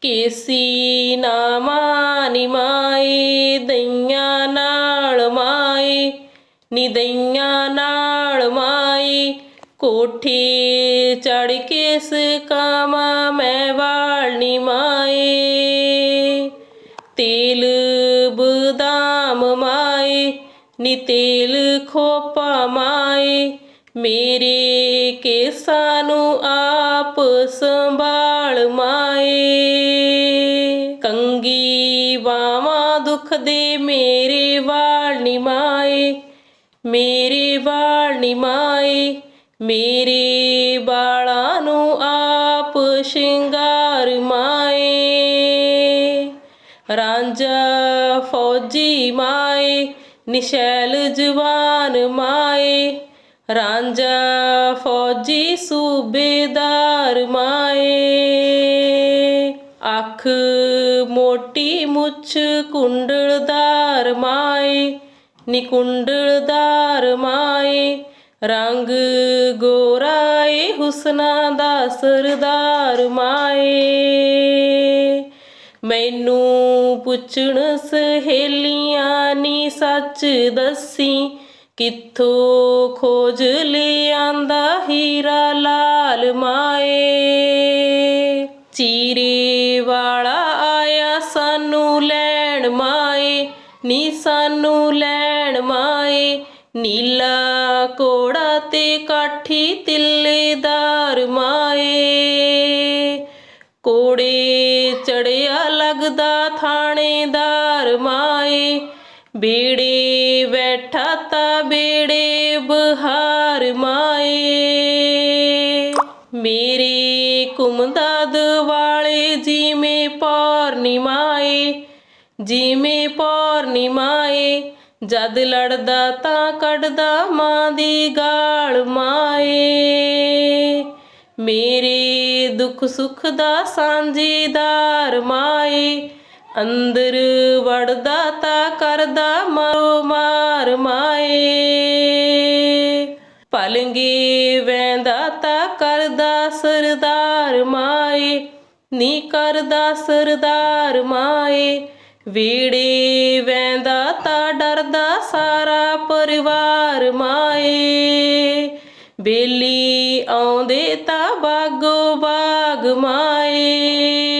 ਕੇਸੀ ਨਾ ਮਾਨੀ ਮਾਏ, ਦਈਆਂ ਨਾਲ ਮਾਏ, ਨੀ ਦਈਆਂ ਨਾਲ ਮਾਏ। ਕੋਠੀ ਚੜ ਕੇ ਸਕਾਵਾਂ ਮੈਂ ਵਾਲਨੀ ਮਾਏ। ਤੇਲ ਬਦਾਮ ਮਾਏ, ਨੀ ਤੇਲ ਖੋਪਾ ਮਾਏ। ਮੇਰੇ ਕੇਸਾਂ ਨੂੰ ਆਪ ਸੰਭਾਲ ਮਾਏ। ਬਾਵਾਂ ਦੇ ਮੇਰੇ ਵਾਲ ਮਾਏ, ਮੇਰੇ ਵਾਲ ਮਾਏ, ਮੇਰੇ ਬਾਲਾਂ ਨੂੰ ਆਪ ਸ਼ਿੰਗਾਰ ਮਾਏ। ਰਾਂਝਾ ਫੌਜੀ ਮਾਏ, ਨਿਸ਼ੈਲ ਜਵਾਨ ਮਾਏ, ਰਾਂਝਾ ਫੌਜੀ ਸੂਬੇਦਾਰ ਮਾਏ। ਅੱਖ ਮੋਟੀ ਮੁੱਛ ਕੁੰਡਲਦਾਰ ਮਾਏ ਨਿਕੁੰਡਲਦਾਰ ਮਾਏ, ਰੰਗ ਗੋਰਾਏ ਹੁਸਨਾ ਦਾ ਸਰਦਾਰ ਮਾਏ। ਮੈਨੂੰ ਪੁੱਛਣ ਸਹੇਲੀਆਂ ਨੀ ਸੱਚ ਦੱਸੀ, ਕਿੱਥੋਂ ਖੋਜ ਲਿਆਂਦਾ ਹੀਰਾ ਲਾਲ ਮਾਏ। ਚੀਰੇ ਵਾਲਾ ਲੈਣ ਮਾਏ, ਨੀ ਸਾਨੂੰ ਲੈਣ ਮਾਏ। ਨੀਲਾ ਕੋੜਾ ਤੇ ਕਾਠੀ ਤਿੱਲੇਦਾਰ ਮਾਏ। ਕੋੜੇ ਚੜਿਆ ਲੱਗਦਾ ਥਾਣੇਦਾਰ ਮਾਏ। ਬੇੜੇ ਬੈਠਾ ਤਾ ਬੇੜੇ ਬਹਾਰ ਮਾਏ। ਮੇਰੇ ਕੁਮਦਾ ਵਾਲੇ ਜਿਵੇਂ ਪੌਰਨਿਮਾਏ ਜਿਵੇਂ ਪੌਰਨਿਮਾਏ ਜਦ ਲੜਦਾ ਤਾਂ ਕੱਢਦਾ ਮਾਂ ਦੀ ਗਾਲ ਮਾਏ। ਮੇਰੇ ਦੁੱਖ ਸੁੱਖ ਦਾ ਸਾਂਝੀਦਾਰ ਮਾਏ, ਅੰਦਰ ਵੜਦਾ ਤਾਂ ਕਰਦਾ ਮਾਰੋ ਮਾਰ ਮਾਏ। ਪਲੰਗੇ ਵੈਂਦਾ ਤਾਂ ਕਰਦਾ ਸਰਦਾਰ ਮਾਏ, ਨੀ ਕਰਦਾ ਸਰਦਾਰ ਮਾਏ ਵੀੜੀ ਵੈਂਦਾ ਤਾਂ ਡਰਦਾ ਸਾਰਾ ਪਰਿਵਾਰ ਮਾਏ। ਬੇਲੀ ਆਉਂਦੇ ਤਾਂ ਬਾਗੋ ਬਾਗ ਮਾਏ।